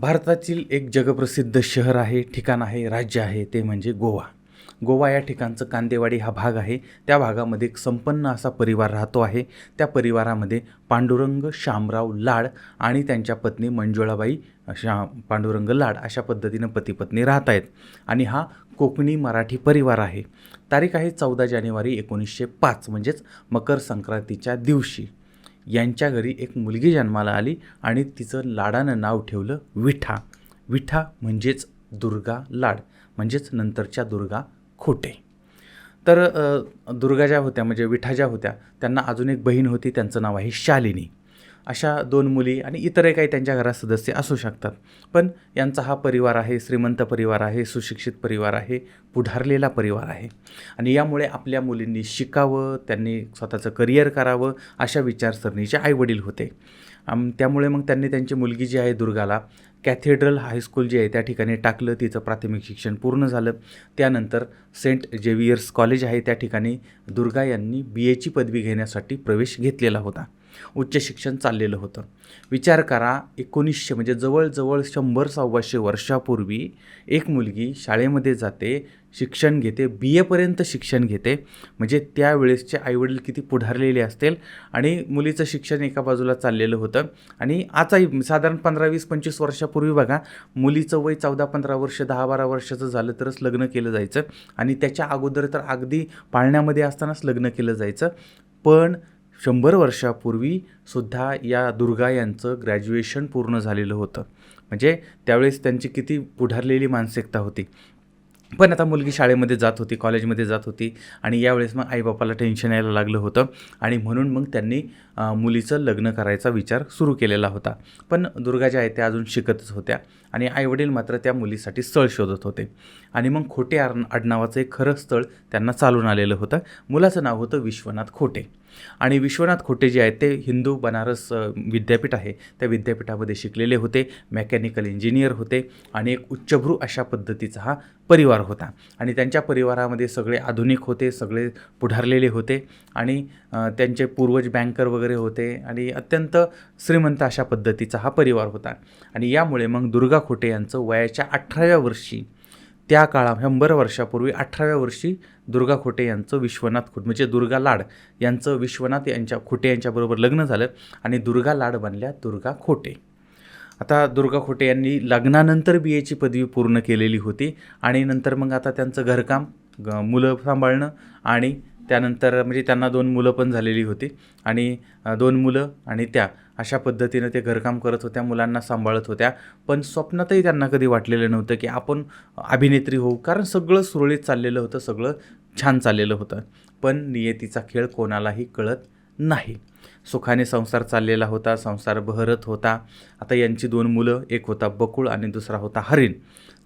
भारतातील एक जगप्रसिद्ध शहर आहे ठिकाण आहे राज्य आहे ते म्हणजे गोवा. गोवा या ठिकाणचं कांदेवाडी हा भाग आहे. त्या भागामध्ये एक संपन्न असा परिवार राहतो आहे. त्या परिवारामध्ये पांडुरंग शामराव लाड आणि त्यांच्या पत्नी मंजुळाबाई शा पांडुरंग लाड अशा पद्धतीनं पतीपत्नी राहत आहेत. आणि हा कोकणी मराठी परिवार आहे. तारीख आहे चौदा जानेवारी एकोणीसशे पाच म्हणजेच मकर संक्रांतीच्या दिवशी. यांच्या घरी एक मुलगी जन्माला आली आणि तिचं लाडानं नाव ठेवलं विठा. विठा म्हणजेच दुर्गा लाड म्हणजेच नंतरच्या दुर्गा खोटे. तर दुर्गा ज्या होत्या म्हणजे विठा ज्या होत्या त्यांना अजून एक बहीण होती त्यांचं नाव आहे शालिनी. अशा दोन मुली आणि इतरही काही त्यांच्या घरात सदस्य असू शकतात. पण यांचा हा परिवार आहे श्रीमंत परिवार आहे सुशिक्षित परिवार आहे पुढारलेला परिवार आहे. आणि यामुळे आपल्या मुलींनी शिकावं त्यांनी स्वतःचं करिअर करावं अशा विचारसरणीचे आईवडील होते. त्यामुळे मग त्यांनी त्यांची मुलगी जी आहे दुर्गाला कॅथेड्रल हायस्कूल जी आहे त्या ठिकाणी टाकलं तिचं प्राथमिक शिक्षण पूर्ण झालं. त्यानंतर सेंट जेवियर्स कॉलेज आहे त्या ठिकाणी दुर्गा यांनी बी एची पदवी घेण्यासाठी प्रवेश घेतलेला होता. उच्च शिक्षण चाललेलं होतं. विचार करा एकोणीसशे म्हणजे जवळजवळ शंभर सव्वाशे वर्षापूर्वी एक मुलगी शाळेमध्ये जाते शिक्षण घेते बी एपर्यंत शिक्षण घेते. म्हणजे त्यावेळेसचे आईवडील किती पुढारलेले असतील आणि मुलीचं शिक्षण एका बाजूला चाललेलं होतं. आणि आजही साधारण पंधरा वीस पंचवीस वर्षापूर्वी बघा मुलीचं वय चौदा पंधरा वर्ष दहा बारा वर्षाचं झालं तरच लग्न केलं जायचं. आणि त्याच्या अगोदर तर अगदी पाळण्यामध्ये असतानाच लग्न केलं जायचं. पण शंभर वर्षापूर्वी सुद्धा या दुर्गा यांचं ग्रॅज्युएशन पूर्ण झालेलं होतं. म्हणजे त्यावेळेस त्यांची किती पुढारलेली मानसिकता होती. पण आता मुलगी शाळेमध्ये जात होती कॉलेजमध्ये जात होती आणि यावेळेस मग आईबापाला टेन्शन यायला लागलं होतं आणि म्हणून मग त्यांनी मुलीचं लग्न करायचा विचार सुरू केलेला होता. पण दुर्गा ज्या आहेत त्या अजून शिकतच होत्या आणि आईवडील मात्र त्या मुलीसाठी स्थळ शोधत होते. आणि मग खोटे आड आडनावाचं एक खरं स्थळ त्यांना चालून आलेलं होतं. मुलाचं नाव होतं विश्वनाथ खोटे. आणि विश्वनाथ खोटे जे आहेत ते हिंदू बनारस विद्यापीठ आहे. त्या विद्यापीठामध्ये शिकलेले होते मेकॅनिकल इंजिनियर होते आणि एक उच्चभ्रू अशा पद्धतीचा हा परिवार होता. आणि त्यांच्या परिवारामध्ये सगळे आधुनिक होते सगळे पुढारलेले होते आणि त्यांचे पूर्वज बँकर वगैरे होते आणि अत्यंत श्रीमंत अशा पद्धतीचा हा परिवार होता. आणि यामुळे मग दुर्गा खोटे यांचं वयाच्या अठराव्या वर्षी त्या काळा शंभर वर्षापूर्वी अठराव्या वर्षी दुर्गा खोटे यांचं विश्वनाथ खोटे म्हणजे दुर्गा लाड यांचं विश्वनाथ यांच्या खोटे यांच्याबरोबर लग्न झालं आणि दुर्गा लाड बनल्या दुर्गा खोटे. आता दुर्गा खोटे यांनी लग्नानंतर बी एची पदवी पूर्ण केलेली होती आणि नंतर मग आता त्यांचं घरकाम ग मुलं सांभाळणं आणि त्यानंतर म्हणजे त्यांना दोन मुलं पण झालेली होती. आणि दोन मुलं आणि त्या अशा पद्धतीनं ते घरकाम करत होत्या मुलांना सांभाळत होत्या. पण स्वप्नातही त्यांना कधी वाटलेलं नव्हतं की आपण अभिनेत्री होऊ कारण सगळं सुरळीत चाललेलं होतं सगळं छान चाललेलं होतं. पण नियतीचा खेळ कोणालाही कळत नाही. सुखाने संसार चाललेला होता संसार बहरत होता. आता यांची दोन मुलं एक होता बकुळ आणि दुसरा होता हरिण.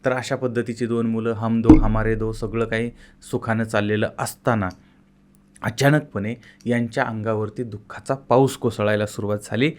तर अशा पद्धतीची दोन मुलं हम दो हमारे दो सगळं काही सुखानं चाललेलं असताना अचानकपणे यांच्या अंगावरती दुःखाचा पाऊस कोसळायला सुरुवात झाली.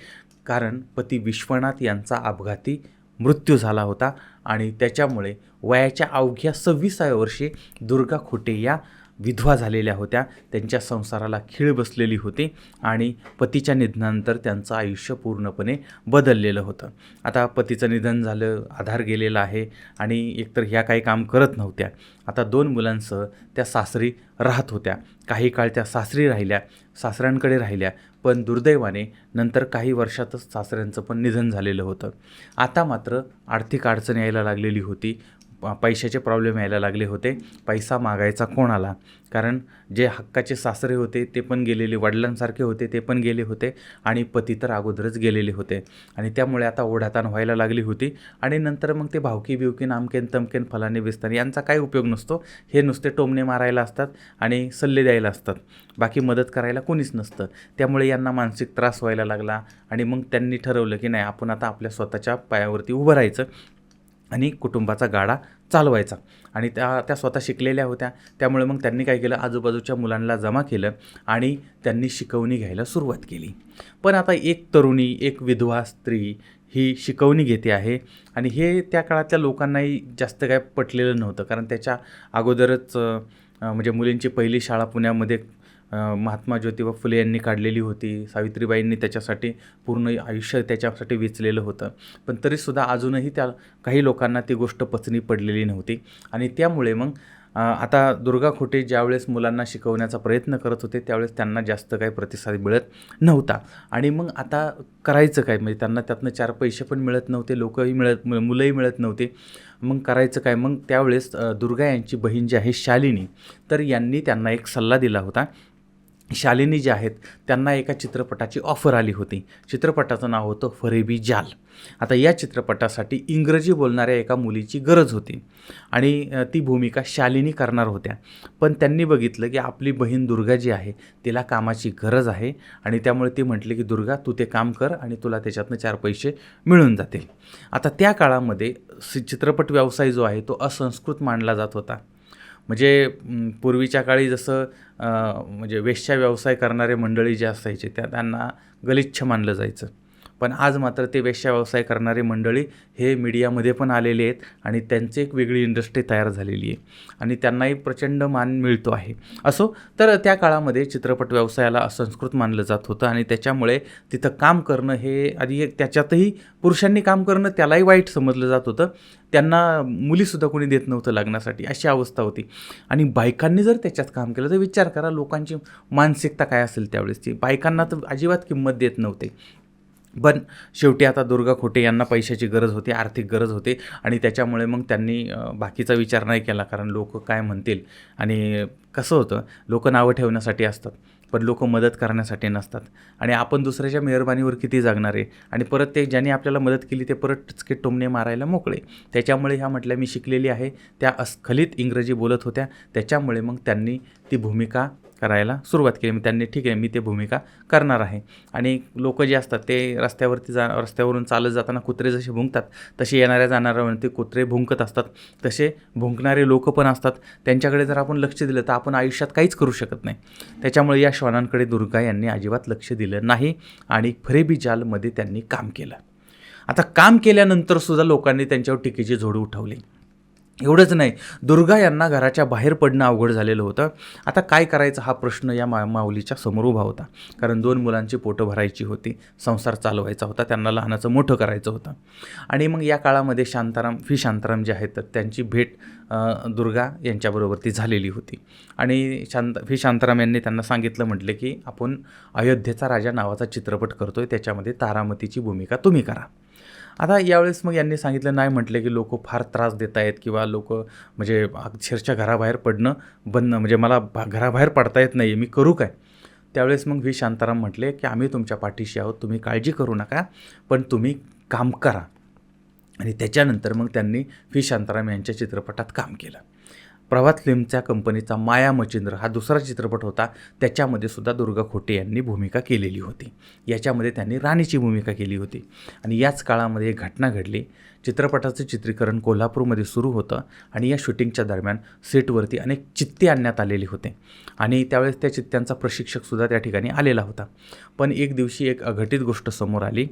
कारण पती विश्वनाथ यांचा अपघाती मृत्यू झाला होता आणि त्याच्यामुळे वयाच्या अवघ्या सव्वीसाव्या वर्षी दुर्गा खोटे या विधवा झालेल्या होत्या. त्यांच्या संसाराला खीळ बसलेली होती आणि पतीच्या निधनानंतर त्यांचं आयुष्य पूर्णपणे बदललेलं होतं. आता पतीचं निधन झालं आधार गेलेला आहे आणि एकतर ह्या काही काम करत नव्हत्या. आता दोन मुलांसह त्या सासरी राहत होत्या. काही काळ त्या सासरी राहिल्या सासऱ्यांकडे राहिल्या पण दुर्दैवाने नंतर काही वर्षातच सासऱ्यांचं पण निधन झालेलं होतं. आता मात्र आर्थिक अडचण यायला लागलेली होती. पैशाचे प्रॉब्लेम यायला लागले होते. पैसा मागायचा कोणाला? कारण जे हक्काचे सासरे होते ते पण गेलेले वडिलांसारखे होते ते पण गेले होते आणि पती तर अगोदरच गेलेले होते. आणि त्यामुळे आता ओढाताण व्हायला लागली होती आणि नंतर मग ते भावकी बिवकी नामकेन तमकेन फलाने बिस्तान यांचा काही उपयोग नसतो? हे नुसते टोमणे मारायला असतात आणि सल्ले द्यायला असतात. बाकी मदत करायला कोणीच नसतं. त्यामुळे यांना मानसिक त्रास व्हायला लागला आणि मग त्यांनी ठरवलं की नाही आपण आता आपल्या स्वतःच्या पायावरती उभं राहायचं. आणि कुटुंबाचा गाडा चालवायचा. आणि त्या त्या स्वतः शिकलेल्या होत्या. त्यामुळे मग त्यांनी काय केलं? आजूबाजूच्या मुलांना जमा केलं आणि त्यांनी शिकवणी घ्यायला सुरुवात केली. पण आता एक तरुणी एक विधवा स्त्री ही शिकवणी घेते आहे. आणि हे त्या काळातल्या लोकांनाही जास्त काय पटलेलं नव्हतं. कारण त्याच्या अगोदरच म्हणजे मुलींची पहिली शाळा पुण्यामध्ये महात्मा ज्योतिबा फुले यांनी काढलेली होती. सावित्रीबाईंनी त्याच्यासाठी पूर्ण आयुष्य त्याच्यासाठी वेचलेलं होतं. पण तरीसुद्धा अजूनही त्या काही लोकांना ती गोष्ट पचनी पडलेली नव्हती. आणि त्यामुळे मग आता दुर्गा खोटे ज्यावेळेस मुलांना शिकवण्याचा प्रयत्न करत होते त्यावेळेस त्यांना जास्त काही प्रतिसाद मिळत नव्हता. आणि मग आता करायचं काय? म्हणजे त्यांना त्यातनं चार पैसे पण मिळत नव्हते लोकही मिळत मुलंही मिळत नव्हते. मग करायचं काय? मग त्यावेळेस दुर्गा यांची बहीण जी आहे शालिनी तर यांनी त्यांना एक सल्ला दिला होता. शालिनी जे आहेत त्यांना एका चित्रपटाची ऑफर आली होती. चित्रपटाचं नाव होतं फरेबी जाल. आता या चित्रपटासाठी इंग्रजी बोलणाऱ्या एका मुलीची गरज होती आणि ती भूमिका शालिनी करणार होत्या. पण त्यांनी बघितलं की आपली बहीण दुर्गा जी आहे तिला कामाची गरज आहे आणि त्यामुळे ती म्हटली की दुर्गा तू ते काम कर आणि तुला त्याच्यातनं चार पैसे मिळून जातील. आता त्या काळामध्ये सि- चित्रपट व्यवसाय जो आहे तो असंस्कृत मानला जात होता. म्हणजे पूर्वीच्या काळी जसं म्हणजे वेश्या व्यवसाय करणारे मंडळी जे असायचे त्या त्यांना गलिच्छ मानलं जायचं. पण आज मात्र ते वेश्या व्यवसाय करणारे मंडळी हे मीडियामध्ये पण आलेले आहेत आणि त्यांची एक वेगळी इंडस्ट्री तयार झालेली आहे. आणि त्यांनाही प्रचंड मान मिळतो आहे. असो तर त्या काळामध्ये चित्रपट व्यवसायाला असंस्कृत मानलं जात होतं आणि त्याच्यामुळे तिथं काम करणं हे आधी त्याच्यातही पुरुषांनी काम करणं त्यालाही वाईट समजलं जात होतं. त्यांना मुलीसुद्धा कोणी देत नव्हतं लग्नासाठी अशी अवस्था होती. आणि बायकांनी जर त्याच्यात काम केलं तर विचार करा लोकांची मानसिकता काय असेल त्यावेळेस? ती बायकांना तर अजिबात किंमत देत नव्हते. पण शेवटी आता दुर्गा खोटे यांना पैशाची गरज होती आर्थिक गरज होती आणि त्याच्यामुळे मग त्यांनी बाकीचा विचार नाही केला कारण लोक काय म्हणतील आणि कसं होतं लोक नावं ठेवण्यासाठी असतात पण लोक मदत करण्यासाठी नसतात. आणि आपण दुसऱ्याच्या मेहरबानीवर किती जगणार आहे? आणि परत ते ज्यांनी आपल्याला मदत केली ते परत टचके टोमणे मारायला मोकळे. त्याच्यामुळे ह्या म्हटल्या मी शिकलेली आहे. त्या अस्खलित इंग्रजी बोलत होत्या. त्याच्यामुळे मग त्यांनी ती भूमिका करायला सुरुवात केली. मग त्यांनी ठीक आहे मी ते भूमिका करणार आहे. आणि लोक जे असतात ते रस्त्यावरती जा रस्त्यावरून चालत जाताना कुत्रे जसे भुंकतात तसे येणाऱ्या जाणाऱ्यावरती कुत्रे भुंकत असतात. तसे भुंकणारे लोक पण असतात. त्यांच्याकडे जर आपण लक्ष दिलं तर आपण आयुष्यात काहीच करू शकत नाही. त्याच्यामुळे या श्वानांकडे दुर्गा यांनी अजिबात लक्ष दिलं नाही आणि फरेबी जालमध्ये त्यांनी काम केलं. आता काम केल्यानंतरसुद्धा लोकांनी त्यांच्यावर टीकेची झोड उठवली. एवढंच नाही दुर्गा यांना घराच्या बाहेर पडणं अवघड झालेलं होतं. आता काय करायचं हा प्रश्न या मा माऊलीच्या समोर उभा होता. कारण दोन मुलांची पोटं भरायची होती संसार चालवायचा होता त्यांना लहानाचं मोठं करायचं होतं. आणि मग या काळामध्ये शांताराम फी शांताराम जे आहेत तर त्यांची भेट दुर्गा यांच्याबरोबर ती झालेली होती. आणि शांत फी शांताराम यांनी त्यांना सांगितलं म्हटलं की आपण अयोध्येचा राजा नावाचा चित्रपट करतोय त्याच्यामध्ये तारामतीची भूमिका तुम्ही करा. आता यावेळेस मग यांनी सांगितलं नाही म्हटलं की लोक फार त्रास देत आहेत किंवा लोक म्हणजे अक्षरशः घराबाहेर पडणं बंद म्हणजे मला भा- घराबाहेर पडता येत नाही मी करू काय? त्यावेळेस मग व्ही. शांताराम म्हटले की आम्ही तुमच्या पाठीशी आहोत तुम्ही काळजी करू नका पण तुम्ही काम करा. आणि त्याच्यानंतर मग त्यांनी व्ही. शांताराम यांच्या चित्रपटात काम केलं. प्रभात फिल्मच्या कंपनीचा माया मचिंद्र हा दुसरा चित्रपट होता. त्याच्यामध्ये सुद्धा दुर्गा खोटे यांनी भूमिका केलेली होती. याच्यामध्ये त्यांनी राणीची भूमिका केली होती. आणि याच काळामध्ये घटना घडली. चित्रपटाचं चित्रीकरण कोल्हापूरमध्ये सुरू होतं आणि या शूटिंगच्या दरम्यान सेटवरती अनेक चित्ते आणण्यात आलेले होते. आणि त्यावेळेस त्या चित्त्यांचा प्रशिक्षकसुद्धा त्या ठिकाणी आलेला होता. पण एक दिवशी एक अघटित गोष्ट समोर आली.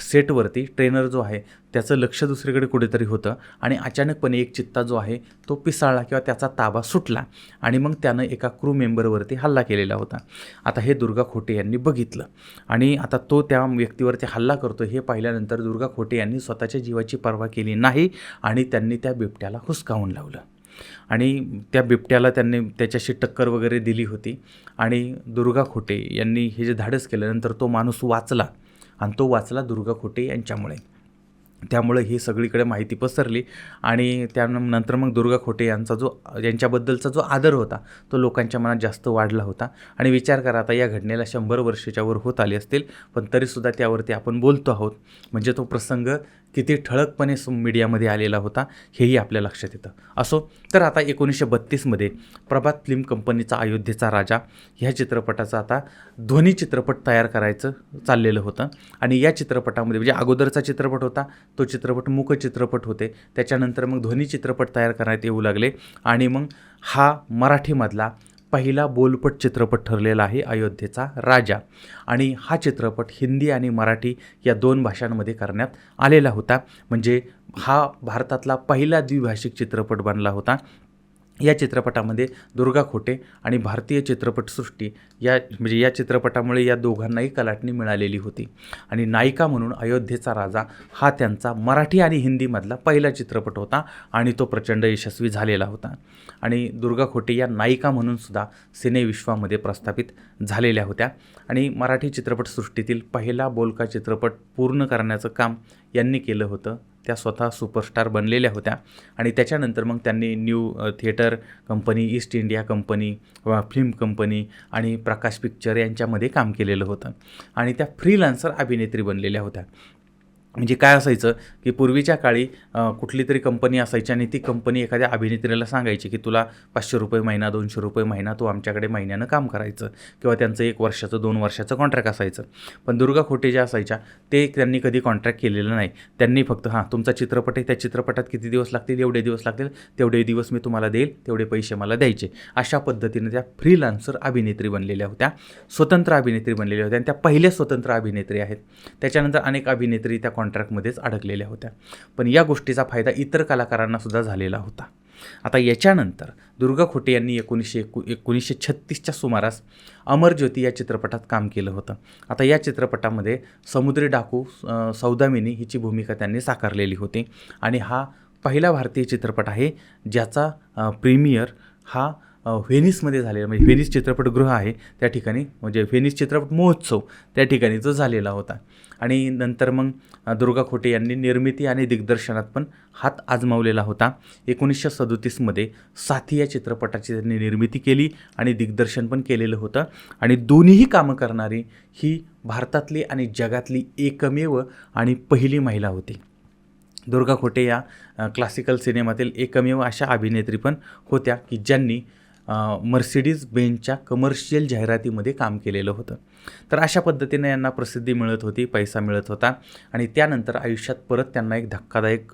सेटवरती ट्रेनर जो आहे त्याचं लक्ष दुसरीकडे कुठेतरी होतं आणि अचानकपणे एक चित्ता जो आहे तो पिसाळला किंवा त्याचा ताबा सुटला आणि मग त्यानं एका क्रू मेंबरवरती हल्ला केलेला होता. आता हे दुर्गा खोटे यांनी बघितलं. आणि आता तो त्या व्यक्तीवरती हल्ला करतो हे पाहिल्यानंतर दुर्गा खोटे यांनी स्वतःच्या जीवाची पर्वा केली नाही आणि त्यांनी त्या बिबट्याला हुसकावून लावलं. आणि त्या बिबट्याला त्यांनी त्याच्याशी टक्कर वगैरे दिली होती. आणि दुर्गा खोटे यांनी हे जे धाडस केलं नंतर तो माणूस वाचला आणि तो वाचला दुर्गा खोटे यांच्यामुळे. त्यामुळे ही सगळीकडे माहिती पसरली आणि त्यानंतर मग दुर्गा खोटे यांचा जो यांच्याबद्दलचा जो आदर होता तो लोकांच्या मनात जास्त वाढला होता. आणि विचार करा आता या घटनेला शंभर वर्षाच्यावर होत आली असतील पण तरीसुद्धा त्यावरती आपण बोलतो आहोत. म्हणजे तो प्रसंग किती ठळकपणे मीडियामध्ये आलेला होता हेही आपल्या लक्षात येतं. असो तर आता एकोणीसशे बत्तीसमध्ये प्रभात फिल्म कंपनीचा अयोध्येचा राजा ह्या चित्रपटाचा आता ध्वनी चित्रपट तयार करायचं चाललेलं होतं. आणि या चित्रपटामध्ये म्हणजे अगोदरचा चित्रपट होता तो चित्रपट मूक चित्रपट होते. त्याच्यानंतर मग ध्वनी चित्रपट तयार करण्यात येऊ लागले. आणि मग हा मराठीमधला पहिला बोलपट चित्रपट ठरलेला आहे अयोध्येचा राजा. आणि हा चित्रपट हिंदी आणि मराठी या दोन भाषांमध्ये करण्यात आलेला होता. म्हणजे हा भारतातला पहिला द्विभाषिक चित्रपट बनला होता. या चित्रपटामध्ये दुर्गा खोटे आणि भारतीय चित्रपटसृष्टी या म्हणजे या चित्रपटामुळे या दोघांनाही कलाटणी मिळालेली होती. आणि नायिका म्हणून अयोध्येचा राजा हा त्यांचा मराठी आणि हिंदीमधला पहिला चित्रपट होता आणि तो प्रचंड यशस्वी झालेला होता. आणि दुर्गा खोटे या नायिका म्हणून सुद्धा सिनेविश्वामध्ये प्रस्थापित झालेल्या होत्या. आणि मराठी चित्रपटसृष्टीतील पहिला बोलका चित्रपट पूर्ण करण्याचं काम यांनी केलं होतं. त्या स्वतः सुपरस्टार बनलेल्या होत्या. आणि त्याच्यानंतर मग त्यांनी new theatre company East India company व फिल्म कंपनी आणि प्रकाश पिक्चर यांच्यामध्ये काम केलेलं होतं. आणि त्या फ्रीलान्सर अभिनेत्री बनलेल्या होत्या. म्हणजे काय असायचं की पूर्वीच्या काळी कुठली तरी कंपनी असायची आणि ती कंपनी एखाद्या अभिनेत्रीला सांगायची की तुला पाचशे रुपये महिना दोनशे रुपये महिना तू आमच्याकडे महिन्यानं काम करायचं किंवा त्यांचं एक वर्षाचं दोन वर्षाचं कॉन्ट्रॅक्ट असायचं. पण दुर्गा खोटे ज्या असायच्या ते त्यांनी कधी कॉन्ट्रॅक्ट केलेलं नाही. त्यांनी फक्त हां तुमचा चित्रपट आहे त्या चित्रपटात किती दिवस लागतील एवढे दिवस लागतील तेवढे दिवस मी तुम्हाला देईल तेवढे पैसे मला द्यायचे. अशा पद्धतीनं त्या फ्रीलान्सर अभिनेत्री बनलेल्या होत्या स्वतंत्र अभिनेत्री बनलेल्या होत्या आणि त्या पहिल्या स्वतंत्र अभिनेत्री आहेत. त्याच्यानंतर अनेक अभिनेत्री त्या कॉन्ट्रॅक्टमध्येच अडकलेल्या होत्या. पण या गोष्टीचा फायदा इतर कलाकारांनासुद्धा झालेला होता. आता याच्यानंतर दुर्गा खोटे यांनी एकोणीसशे एकू एकोणीसशे छत्तीसच्या सुमारास अमर ज्योती या चित्रपटात काम केलं होतं. आता या चित्रपटामध्ये समुद्री डाकू सौदामिनी हिची भूमिका त्यांनी साकारलेली होती. आणि हा पहिला भारतीय चित्रपट आहे ज्याचा प्रीमियर हा व्हेनिसमध्ये झालेला म्हणजे व्हेनिस चित्रपटगृह आहे. त्या ठिकाणी म्हणजे व्हेनिस चित्रपट महोत्सव त्या ठिकाणी जो झालेला होता. आणि नंतर मग दुर्गा खोटे यांनी निर्मिती आणि दिग्दर्शनात पण हात आजमावलेला होता. एकोणीसशे सदोतीसमध्ये साथी या चित्रपटाची त्यांनी निर्मिती केली आणि दिग्दर्शन पण केलेलं होतं. आणि दोन्हीही कामं करणारी ही भारतातली आणि जगातली एकमेव आणि पहिली महिला होती. दुर्गा खोटे या क्लासिकल सिनेमातील एकमेव अशा अभिनेत्री पण होत्या की ज्यांनी मर्सिडीज बेंचच्या कमर्शियल जाहिरातीमध्ये काम केलेलं होतं. तर अशा पद्धतीने यांना प्रसिद्धी मिळत होती पैसा मिळत होता आणि त्यानंतर आयुष्यात परत त्यांना एक धक्कादायक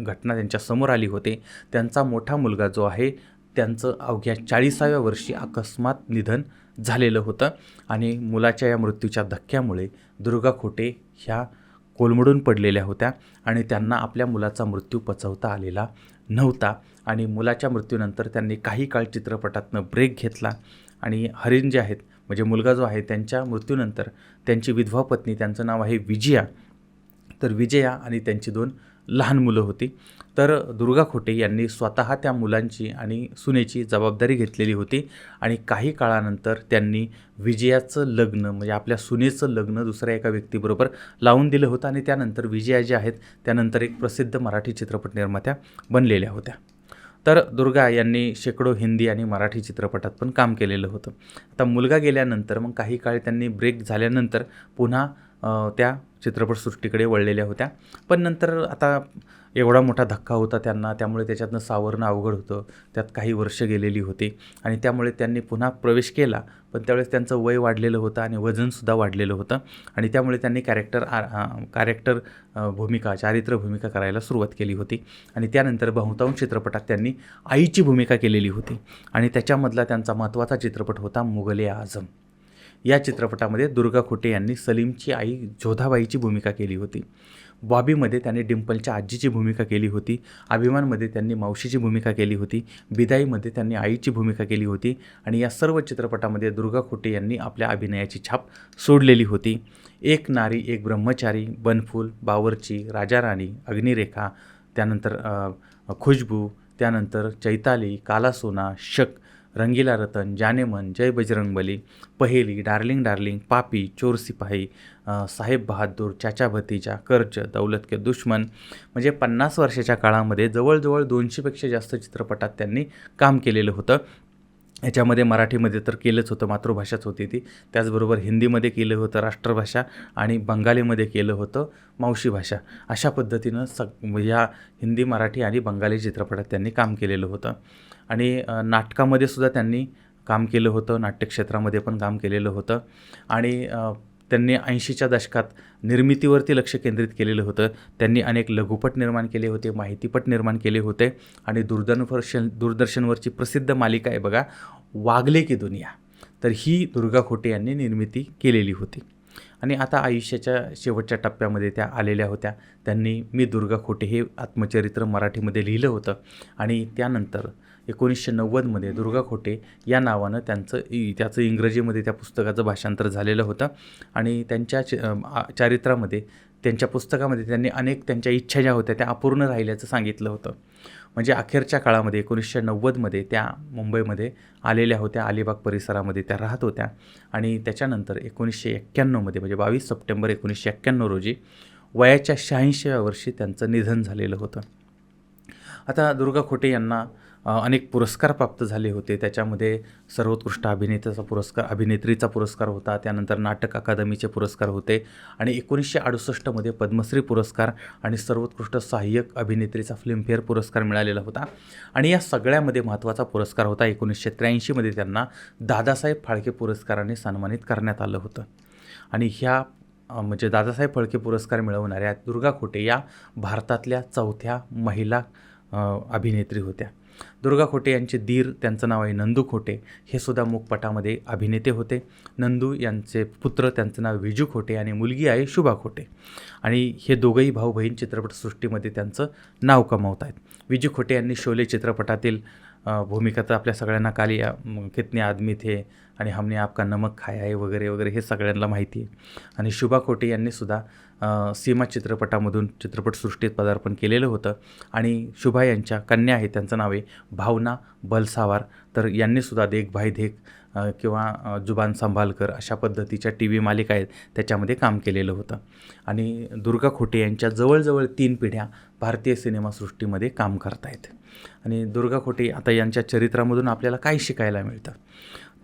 घटना त्यांच्यासमोर आली होती. त्यांचा मोठा मुलगा जो आहे त्यांचं अवघ्या चाळीसाव्या वर्षी अकस्मात निधन झालेलं होतं आणि मुलाच्या या मृत्यूच्या धक्क्यामुळे दुर्गा खोटे ह्या कोलमडून पडलेल्या होत्या आणि त्यांना आपल्या मुलाचा मृत्यू पचवता आलेला नव्हता. आणि मुलाच्या मृत्यूनंतर त्यांनी काही काळ चित्रपटातनं ब्रेक घेतला. आणि हरिण जे आहेत म्हणजे मुलगा जो आहे त्यांच्या मृत्यूनंतर त्यांची विधवा पत्नी त्यांचं नाव आहे विजया. तर विजया आणि त्यांची दोन लहान मुलं होती. तर दुर्गा खोटे यांनी स्वतः त्या मुलांची आणि सुनेची जबाबदारी घेतलेली होती. आणि काही काळानंतर त्यांनी विजयाचं लग्न म्हणजे आपल्या सुनेचं लग्न दुसऱ्या एका व्यक्तीबरोबर लावून दिलं होतं. आणि त्यानंतर विजया ज्या आहेत त्यानंतर एक प्रसिद्ध मराठी चित्रपट निर्मात्या बनलेल्या होत्या. तर दुर्गा यांनी शेकडो हिंदी आणि मराठी चित्रपटात पण काम केलेलं होतं. आता मुलगा गेल्यानंतर मग काही काळ त्यांनी ब्रेक झाल्यानंतर पुन्हा त्या चित्रपटसृष्टीकडे वळलेल्या होत्या. पण नंतर आता एवढा मोठा धक्का होता त्यांना त्यामुळे त्याच्यातनं सावरणं अवघड होतं. त्यात काही वर्ष गेलेली होती. आणि त्यामुळे त्यांनी पुन्हा प्रवेश केला पण त्यावेळेस त्यांचं वय वाढलेलं होतं आणि वजनसुद्धा वाढलेलं होतं. आणि त्यामुळे त्यांनी कॅरेक्टर कॅरेक्टर भूमिका चारित्र भूमिका करायला सुरुवात केली होती. आणि त्यानंतर बहुतांश चित्रपटात त्यांनी आईची भूमिका केलेली होती. आणि त्याच्यामधला त्यांचा महत्त्वाचा चित्रपट होता मुघले आझम या चित्रपटामध्ये दुर्गा खोटे यांनी सलीमची आई जोधाबाईची भूमिका केली होती. बॉबीमध्ये त्यांनी डिम्पलच्या आजीची भूमिका केली होती. अभिमानमध्ये त्यांनी मावशीची भूमिका केली होती. बिदाईमध्ये त्यांनी आईची भूमिका केली होती. आणि या सर्व चित्रपटामध्ये दुर्गा खोटे यांनी आपल्या अभिनयाची छाप सोडलेली होती. एक नारी एक ब्रह्मचारी बनफूल बावरची राजा राणी अग्निरेखा त्यानंतर खुशबू त्यानंतर चैताली काला सोना शक रंगीला रतन जानेमन जय बजरंगबली पहेली डार्लिंग डार्लिंग पापी चोर सिपाही साहेब बहादूर चाचा भतीजा कर्ज दौलत के दुश्मन. म्हणजे पन्नास वर्षाच्या काळामध्ये जवळजवळ दोनशेपेक्षा जास्त चित्रपटात त्यांनी काम केलेलं होतं. याच्यामध्ये मराठीमध्ये तर केलंच होतं मातृभाषाच होती ती. त्याचबरोबर हिंदीमध्ये केलं होतं राष्ट्रभाषा आणि बंगालीमध्ये केलं होतं मावशी भाषा अशा पद्धतीनं सग या हिंदी मराठी आणि बंगाली चित्रपटात त्यांनी काम केलेलं होतं. आणि नाटकामध्ये सुद्धा त्यांनी काम केलं होतं नाट्यक्षेत्रामध्ये पण काम केलेलं होतं. आणि त्यांनी ऐंशीच्या दशकात निर्मितीवरती लक्ष केंद्रित केलेलं होतं. त्यांनी अनेक लघुपट निर्माण केले होते माहितीपट निर्माण केले होते आणि दूरदर्शन दूरदर्शनवरची प्रसिद्ध मालिका आहे बघा वागले की दुनिया. तर ही दुर्गा खोटे यांनी निर्मिती केलेली होती. आणि आता आयुष्याच्या शेवटच्या टप्प्यामध्ये त्या आलेल्या होत्या. त्यांनी मी दुर्गा खोटे हे आत्मचरित्र मराठीमध्ये लिहिलं होतं. आणि त्यानंतर एकोणीसशे नव्वदमध्ये दुर्गा खोटे या नावानं त्यांचं इ त्याचं इंग्रजीमध्ये त्या पुस्तकाचं भाषांतर झालेलं होतं. आणि त्यांच्या च चारित्रामध्ये त्यांच्या पुस्तकामध्ये त्यांनी अनेक त्यांच्या इच्छा ज्या होत्या त्या अपूर्ण राहिल्याचं सांगितलं होतं. म्हणजे अखेरच्या काळामध्ये एकोणीसशे नव्वदमध्ये त्या मुंबईमध्ये आलेल्या होत्या अलिबाग परिसरामध्ये त्या राहत होत्या. आणि त्याच्यानंतर एकोणीसशे एक्क्याण्णवमध्ये म्हणजे बावीस सप्टेंबर एकोणीसशे एक्क्याण्णव रोजी वयाच्या शहाऐंशीव्या वर्षी त्यांचं निधन झालेलं होतं. आता दुर्गा खोटे यांना अनेक पुरस्कार प्राप्त झाले होते. त्याच्यामध्ये सर्वोत्कृष्ट अभिनेत्याचा पुरस्कार अभिनेत्रीचा पुरस्कार होता. त्यानंतर नाटक अकादमीचे पुरस्कार होते आणि एकोणीसशे अडुसष्टमध्ये पद्मश्री पुरस्कार आणि सर्वोत्कृष्ट सहाय्यक अभिनेत्रीचा फिल्मफेअर पुरस्कार मिळालेला होता. आणि या सगळ्यामध्ये महत्त्वाचा पुरस्कार होता. एकोणीसशे त्र्याऐंशीमध्ये त्यांना दादासाहेब फाळके पुरस्काराने सन्मानित करण्यात आलं होतं. आणि ह्या म्हणजे दादासाहेब फाळके पुरस्कार मिळवणाऱ्या दुर्गा खोटे या भारतातल्या चौथ्या महिला अभिनेत्री होत्या. दुर्गा खोटे यांचे दीर त्यांचं नाव आहे नंदू खोटे. हे सुद्धा मुकपटामध्ये अभिनेते होते. नंदू यांचे पुत्र त्यांचं नाव विजू खोटे आणि मुलगी आहे शुभा खोटे. आणि हे दोघंही भाऊ बहीण चित्रपटसृष्टीमध्ये त्यांचं नाव कमावत आहेत विजू खोटे यांनी शोले चित्रपटातील भूमिका तर आपल्या सगळ्यांना काली कितने आदमी थे आणि हमने आपका नमक खाया आहे वगैरे वगैरे हे सगळ्यांना माहिती आहे. आणि शुभा खोटे यांनीसुद्धा सीमा चित्रपटामधून चित्रपटसृष्टीत पदार्पण केलेलं होतं. आणि शुभा यांच्या कन्या आहे त्यांचं नाव आहे भावना बलसावार. तर यांनीसुद्धा देख भाई देख किंवा जुबान संभालकर अशा पद्धतीच्या टी व्ही मालिका आहेत त्याच्यामध्ये काम केलेलं होतं. आणि दुर्गा खोटे यांच्या जवळजवळ तीन पिढ्या भारतीय सिनेमासृष्टीमध्ये काम करतायत. आणि दुर्गा खोटे आता यांच्या चरित्रामधून आपल्याला काय शिकायला मिळतं.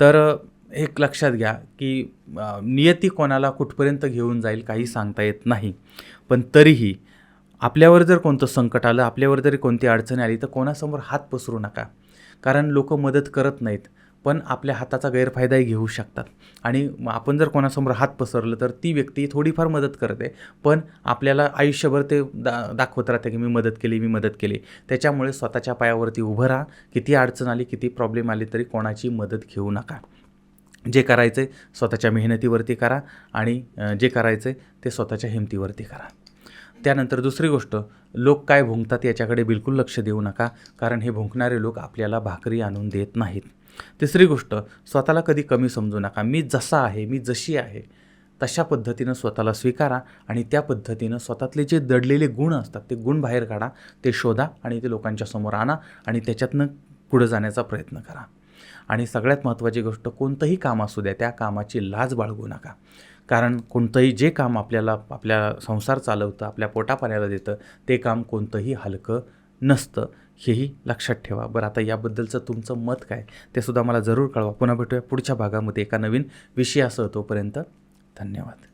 तर एक लक्षात घ्या की नियती कोणाला कुठपर्यंत घेऊन जाईल काही सांगता येत नाही. पण तरीही आपल्यावर जर कोणतं संकट आलं आपल्यावर जरी कोणती अडचण आली तर कोणासमोर हात पसरू नका. कारण लोक मदत करत नाहीत. पण आपल्या हाताचा गैरफायदाही घेऊ शकतात. आणि आपण जर कोणासमोर हात पसरलं तर ती व्यक्ती थोडीफार मदत करते. पण आपल्याला आयुष्यभर ते दा दाखवत राहते की मी मदत केली मी मदत केली. त्याच्यामुळे स्वतःच्या पायावरती उभं राहा. किती अडचण आली किती प्रॉब्लेम आली तरी कोणाची मदत घेऊ नका. जे करायचं आहे स्वतःच्या मेहनतीवरती करा आणि जे करायचं आहे ते स्वतःच्या हिमतीवरती करा. त्यानंतर दुसरी गोष्ट लोक काय भुंकतात याच्याकडे बिलकुल लक्ष देऊ नका. कारण हे भुंकणारे लोक आपल्याला भाकरी आणून देत नाहीत. तिसरी गोष्ट स्वतःला कधी कमी समजू नका. मी जसा आहे मी जशी आहे तशा पद्धतीनं स्वतःला स्वीकारा आणि त्या पद्धतीनं स्वतःतले जे दडलेले गुण असतात ते गुण बाहेर काढा ते शोधा आणि ते लोकांच्या समोर आणा आणि त्याच्यातनं पुढं जाण्याचा प्रयत्न करा. आणि सगळ्यात महत्त्वाची गोष्ट कोणतंही काम असू द्या त्या कामाची लाज बाळगू नका. कारण कोणतंही जे काम आपल्याला आपल्या संसार चालवतं आपल्या पोटापाण्याला देतं ते काम कोणतंही हलकं नसतं. हेही लक्षात ठेवा. बरं आता याबद्दलचं तुमचं मत काय? ते सुद्धा मला जरूर कळवा. पुन्हा भेटूया पुढच्या भागामध्ये एका नवीन विषयासह तोपर्यंत धन्यवाद.